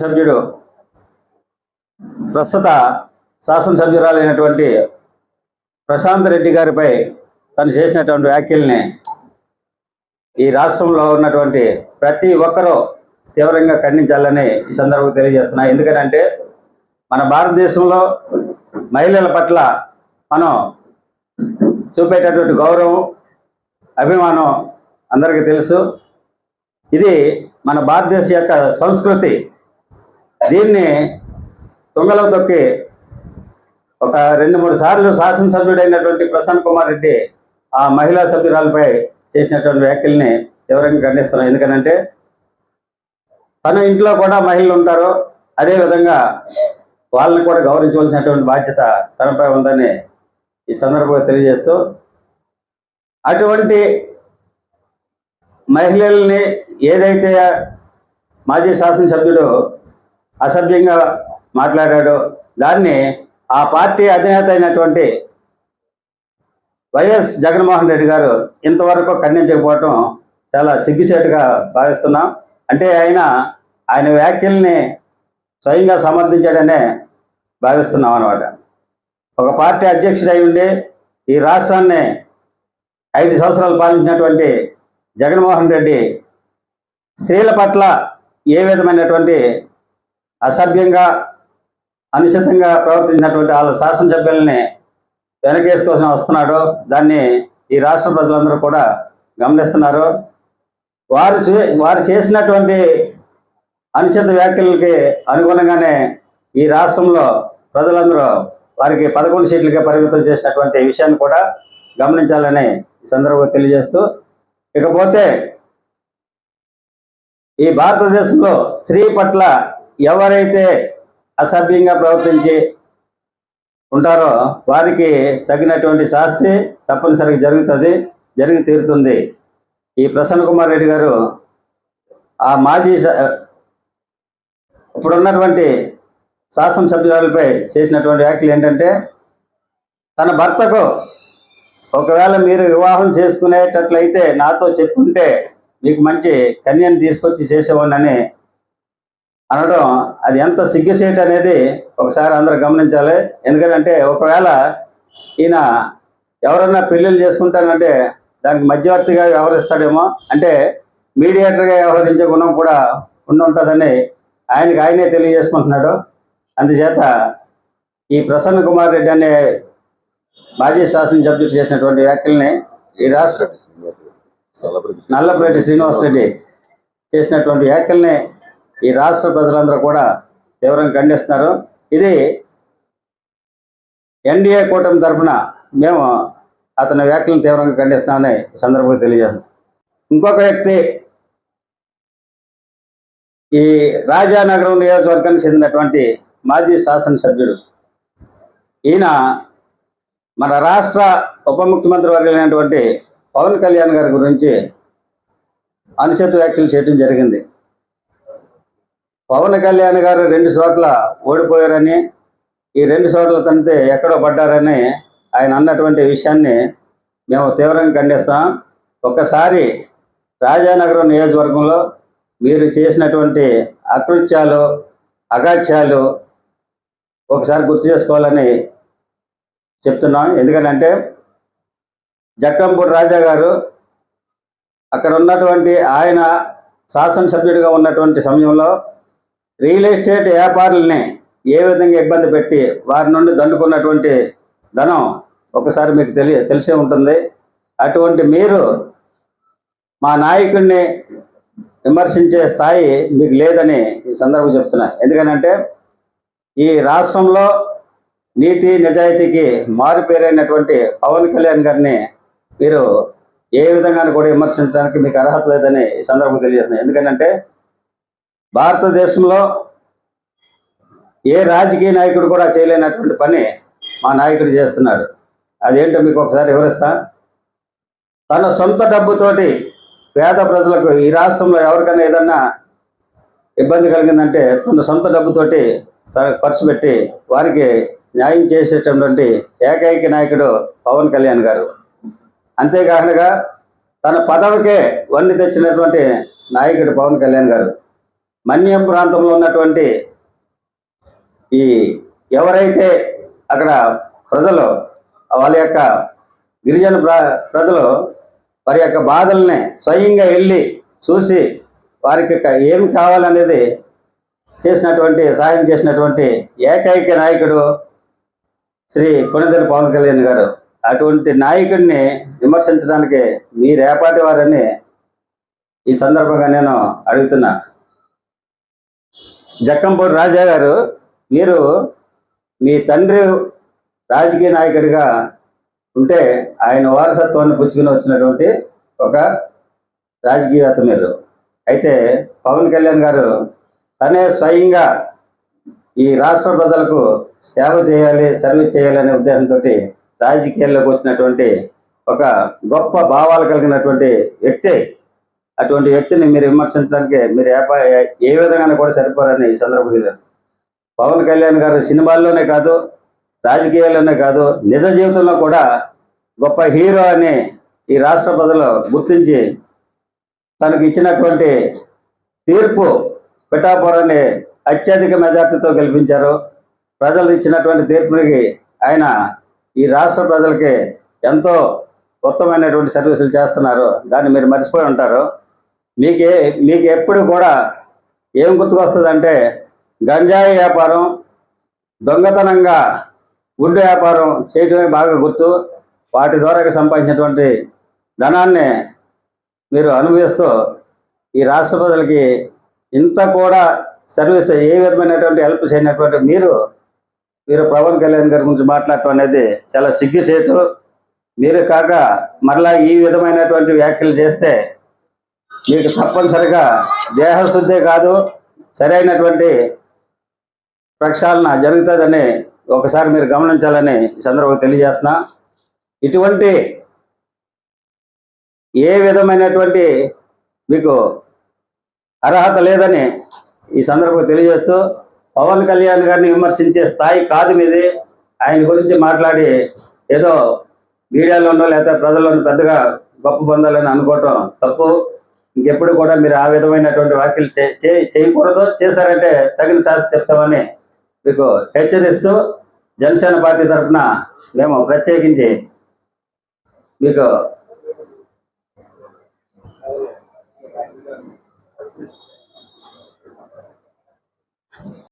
సభ్యుడు ప్రస్తుత శాసనసభ్యురాలైనటువంటి ప్రశాంత్ రెడ్డి గారిపై తను చేసినటువంటి వ్యాఖ్యల్ని ఈ రాష్ట్రంలో ఉన్నటువంటి ప్రతి ఒక్కరూ తీవ్రంగా ఖండించాలని ఈ సందర్భంగా తెలియజేస్తున్నా. ఎందుకంటే మన భారతదేశంలో మహిళల పట్ల మనం చూపేటటువంటి గౌరవం అభిమానం అందరికీ తెలుసు. ఇది మన భారతదేశం యొక్క సంస్కృతి దీన్ని తుంగలో తొక్కి ఒక రెండు మూడు సార్లు శాసనసభ్యుడైనటువంటి ప్రసన్న కుమార్ రెడ్డి ఆ మహిళా సభ్యురాలపై చేసినటువంటి వ్యాఖ్యల్ని ఎవరైనా ఖండిస్తున్నాం ఎందుకనంటే తన ఇంట్లో కూడా మహిళలు ఉంటారు. అదేవిధంగా వాళ్ళని కూడా గౌరవించవలసినటువంటి బాధ్యత తనపై ఉందని ఈ సందర్భంగా తెలియజేస్తూ అటువంటి మహిళల్ని ఏదైతే మాజీ శాసనసభ్యుడు అసభ్యంగా మాట్లాడాడో దాన్ని ఆ పార్టీ అధినేత అయినటువంటి వైఎస్ జగన్మోహన్ రెడ్డి గారు ఇంతవరకు ఖండించకపోవటం చాలా సిగ్గుచేటుగా భావిస్తున్నాం. అంటే ఆయన ఆయన వ్యాఖ్యల్ని స్వయంగా సమర్థించాడనే భావిస్తున్నాం అనమాట ఒక పార్టీ అధ్యక్షుడై ఉండి ఈ రాష్ట్రాన్ని ఐదు సంవత్సరాలు పాలించినటువంటి జగన్మోహన్ రెడ్డి స్త్రీల పట్ల ఏ విధమైనటువంటి అసభ్యంగా అనుచితంగా ప్రవర్తించినటువంటి వాళ్ళ శాసనసభ్యుల్ని వెనకేసుకోసం వస్తున్నాడో. దాన్ని ఈ రాష్ట్ర ప్రజలందరూ కూడా గమనిస్తున్నారు. వారు చే వారు చేసినటువంటి అనుచిత వ్యాఖ్యలకి అనుగుణంగానే ఈ రాష్ట్రంలో ప్రజలందరూ వారికి పదకొండు సీట్లుగా పరిమితం చేసినటువంటి విషయాన్ని కూడా గమనించాలని ఈ సందర్భంగా తెలియజేస్తూ ఇకపోతే ఈ భారతదేశంలో స్త్రీ పట్ల ఎవరైతే అసభ్యంగా ప్రవర్తించి ఉంటారో వారికి తగినటువంటి శాస్తి తప్పనిసరిగా జరుగుతుంది జరిగి తీరుతుంది. ఈ ప్రసన్న కుమార్ రెడ్డి గారు ఆ మాజీ స- ఇప్పుడున్నటువంటి శాసనసభ్యురాలపై చేసినటువంటి వ్యాఖ్యలు ఏంటంటే తన భర్తకు ఒకవేళ మీరు వివాహం చేసుకునేటట్లయితే నాతో చెప్పుంటే మీకు మంచి కన్యను తీసుకొచ్చి చేసేవాడిని అనడం అది ఎంత సిగ్గుసేట్ అనేది ఒకసారి అందరూ గమనించాలి. ఎందుకంటే ఒకవేళ ఈయన ఎవరన్నా పెళ్ళిళ్ళు చేసుకుంటానంటే దానికి మధ్యవర్తిగా వ్యవహరిస్తాడేమో. అంటే మీడియేటర్గా వ్యవహరించే గుణం కూడా ఉండి ఉంటుందని ఆయనకి ఆయనే తెలియజేసుకుంటున్నాడు. అందుచేత ఈ ప్రసన్న కుమార్ రెడ్డి అనే మాజీ శాసనసభ్యుడు చేసినటువంటి వ్యాఖ్యల్ని ఈ రాష్ట్ర నల్లపురెడ్డి శ్రీనివాసరెడ్డి చేసినటువంటి వ్యాఖ్యల్ని ఈ రాష్ట్ర ప్రజలందరూ కూడా తీవ్రంగా ఖండిస్తున్నారు. ఇది ఎన్డీఏ కూటమి తరఫున మేము అతని వ్యాఖ్యలను తీవ్రంగా ఖండిస్తామని సందర్భంగా తెలియజేస్తున్నాం. ఇంకొక వ్యక్తి ఈ రాజానగరం నియోజకవర్గానికి చెందినటువంటి మాజీ శాసనసభ్యుడు. ఈయన మన రాష్ట్ర ఉప ముఖ్యమంత్రి వర్గమైనటువంటి పవన్ కళ్యాణ్ గారి గురించి అనుచిత వ్యాఖ్యలు చేయడం జరిగింది. పవన్ కళ్యాణ్ గారు రెండు చోట్ల ఓడిపోయారని ఈ రెండు చోట్ల తనితే ఎక్కడో పడ్డారని ఆయన అన్నటువంటి విషయాన్ని మేము తీవ్రంగా ఖండిస్తాం. ఒక్కసారి రాజానగరం నియోజకవర్గంలో మీరు చేసినటువంటి అకృత్యాలు అగాత్యాలు ఒకసారి గుర్తు చేసుకోవాలని చెప్తున్నాం. ఎందుకంటే జక్కంపూడి రాజా గారు అక్కడ ఉన్నటువంటి ఆయన శాసనసభ్యుడిగా ఉన్నటువంటి సమయంలో రియల్ ఎస్టేట్ వ్యాపారుల్ని ఏ విధంగా ఇబ్బంది పెట్టి వారి నుండి దండుకున్నటువంటి ధనం ఒకసారి మీకు తెలియ తెలిసే ఉంటుంది. అటువంటి మీరు మా నాయకుడిని విమర్శించే స్థాయి మీకు లేదని ఈ సందర్భం చెప్తున్నా. ఎందుకనంటే ఈ రాష్ట్రంలో నీతి నిజాయితీకి మారుపేరైనటువంటి పవన్ కళ్యాణ్ గారిని మీరు ఏ విధంగా కూడా విమర్శించడానికి మీకు అర్హత లేదని ఈ సందర్భం తెలియజేస్తుంది ఎందుకంటే భారతదేశంలో ఏ రాజకీయ నాయకుడు కూడా చేయలేనటువంటి పని మా నాయకుడు చేస్తున్నాడు. అదేంటో మీకు ఒకసారి వివరిస్తా. తన సొంత డబ్బుతోటి పేద ప్రజలకు ఈ రాష్ట్రంలో ఎవరికైనా ఏదన్నా ఇబ్బంది కలిగిందంటే తన సొంత డబ్బుతోటి తన ఖర్చు పెట్టి వారికి న్యాయం చేసేటటువంటి ఏకైక నాయకుడు పవన్ కళ్యాణ్ గారు. అంతేకాకుండా తన పదవికే వన్ని తెచ్చినటువంటి నాయకుడు పవన్ కళ్యాణ్ గారు. మన్యం ప్రాంతంలో ఉన్నటువంటి ఈ ఎవరైతే అక్కడ ప్రజలు వాళ్ళ యొక్క గిరిజన ప్ర ప్రజలు వారి యొక్క బాధల్ని స్వయంగా వెళ్ళి చూసి వారికి ఏమి కావాలనేది చేసినటువంటి సహాయం చేసినటువంటి ఏకైక నాయకుడు శ్రీ కొనిదెల పవన్ కళ్యాణ్ గారు. అటువంటి నాయకుడిని విమర్శించడానికి మీరేపాటి వారని ఈ సందర్భంగా నేను అడుగుతున్నా. జక్కంపూడి రాజా గారు మీరు మీ తండ్రి రాజకీయ నాయకుడిగా ఉంటే ఆయన వారసత్వాన్ని పుచ్చుకుని వచ్చినటువంటి ఒక రాజకీయవేత్త మీరు. అయితే పవన్ కళ్యాణ్ గారు తనే స్వయంగా ఈ రాష్ట్ర ప్రజలకు సేవ చేయాలి సర్వీస్ చేయాలనే ఉద్దేశంతో రాజకీయాల్లోకి వచ్చినటువంటి ఒక గొప్ప భావాలు కలిగినటువంటి వ్యక్తి. అటువంటి వ్యక్తిని మీరు విమర్శించడానికి మీరు ఏ ఏ విధంగా కూడా సరిపోరని ఈ సందర్భంగా పవన్ కళ్యాణ్ గారు సినిమాల్లోనే కాదు రాజకీయాల్లోనే కాదు నిజ జీవితంలో కూడా గొప్ప హీరో అని ఈ రాష్ట్ర ప్రజలు గుర్తించి తనకు ఇచ్చినటువంటి తీర్పు పిఠాపురాన్ని అత్యధిక మెజార్టీతో గెలిపించారు. ప్రజలు ఇచ్చినటువంటి తీర్పునికి ఆయన ఈ రాష్ట్ర ప్రజలకి ఎంతో ఉత్తమమైనటువంటి సర్వీసులు చేస్తున్నారు. దాన్ని మీరు మర్చిపోయి ఉంటారు. మీకే మీకు ఎప్పుడు కూడా ఏం గుర్తుకొస్తుందంటే గంజాయి వ్యాపారం దొంగతనంగా గుడ్డు వ్యాపారం చేయటమే బాగా గుర్తు. వాటి ద్వారా సంపాదించినటువంటి ధనాన్ని మీరు అనుభవిస్తూ ఈ రాష్ట్ర ప్రజలకి ఇంత కూడా సర్వీస్ ఏ విధమైనటువంటి హెల్ప్ చేయనటువంటి మీరు మీరు పవన్ కళ్యాణ్ గారి గురించి మాట్లాడటం అనేది చాలా సిగ్గుచేటు. మీరు కాక మరలా ఈ విధమైనటువంటి వ్యాఖ్యలు చేస్తే మీకు తప్పనిసరిగా దేహశుద్ధే కాదు సరైనటువంటి ప్రక్షాళన జరుగుతుందని ఒకసారి మీరు గమనించాలని సందర్భం సందర్భంగా తెలియజేస్తున్నా. ఇటువంటి ఏ విధమైనటువంటి మీకు అర్హత లేదని ఈ సందర్భంగా తెలియజేస్తూ పవన్ కళ్యాణ్ గారిని విమర్శించే స్థాయి కాదు మీది. ఆయన గురించి మాట్లాడి ఏదో మీడియాలోనో లేదా ప్రజల్లోనూ పెద్దగా గొప్ప పొందాలని అనుకోవటం తప్పు. ఇంకెప్పుడు కూడా మీరు ఆ విధమైనటువంటి వ్యాఖ్యలు చే- చేయకూడదు చేశారంటే తగిన శాస్త్ర చెప్తామని మీకు హెచ్చరిస్తూ జనసేన పార్టీ తరఫున మేము ప్రత్యేకించి మీకు